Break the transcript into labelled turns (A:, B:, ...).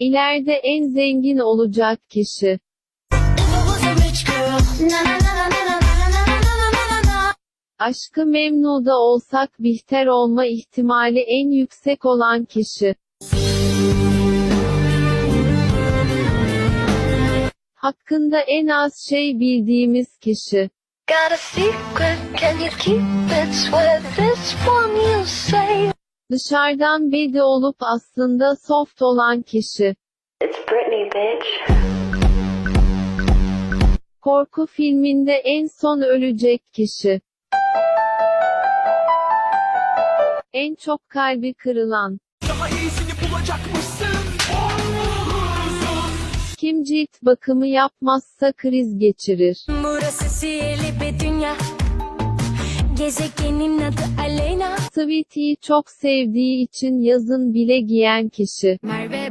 A: İleride en zengin olacak kişi. Aşkı Memnu'da olsak Bihter olma ihtimali en yüksek olan kişi. Hakkında en az şey bildiğimiz kişi.
B: Got a secret, can you keep it? Swear this one.
A: Dışarıdan bedi olup aslında soft olan kişi.
B: It's Britney, bitch.
A: Korku filminde en son ölecek kişi. En çok kalbi kırılan.
C: Daha iyisini bulacakmışsın.
A: Kim cilt bakımı yapmazsa kriz geçirir.
D: Burası sihirli bir dünya Gezegenin adı Aleyna
A: Sweetie'yi çok sevdiği için yazın bile giyen kişi.
D: Merve